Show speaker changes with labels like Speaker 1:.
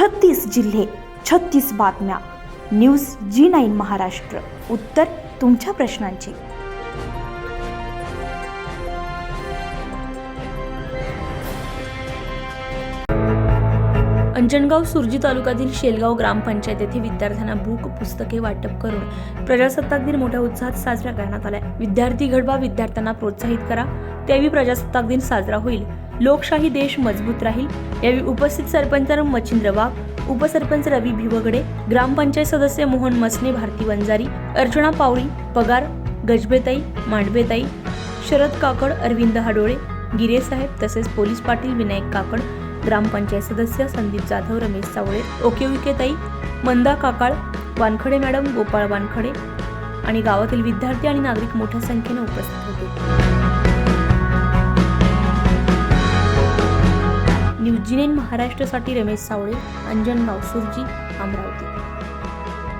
Speaker 1: छत्तीस जिल्हे छत्तीस बातम्या. News G nine Maharashtra. उत्तर तुमच्या प्रश्नांची.
Speaker 2: अंजनगाव सुरजी तालुक्यातील शेलगाव ग्रामपंचायत येथे विद्यार्थ्यांना बुक पुस्तके वाटप करून प्रजासत्ताक दिन मोठ्या उत्साहात साजरा करण्यात आलाय. विद्यार्थी घडवा विद्यार्थ्यांना प्रोत्साहित करा. त्यावेळी प्रजासत्ताक दिन साजरा होईल. लोकशाही देश मजबूत राहील. यावेळी उपस्थित सरपंच मच्छिंद्र वाघ उपसरपंच रवी भिवगडे ग्रामपंचायत सदस्य मोहन मसने भारती वंजारी अर्चना पावळी पगार गजबेताई मांडबेताई शरद काकड अरविंद हाडोळे गिरेसाहेब तसेच पोलीस पाटील विनायक काकड ग्रामपंचायत सदस्य संदीप जाधव रमेश सावळे ओकेविकेताई मंदा काकाळ वानखडे मॅडम गोपाळ वानखडे आणि गावातील विद्यार्थी आणि नागरिक मोठ्या संख्येने उपस्थित होते. न्यूज महाराष्ट्रासाठी रमेश सावळे अंजन सुरजी अमरावती.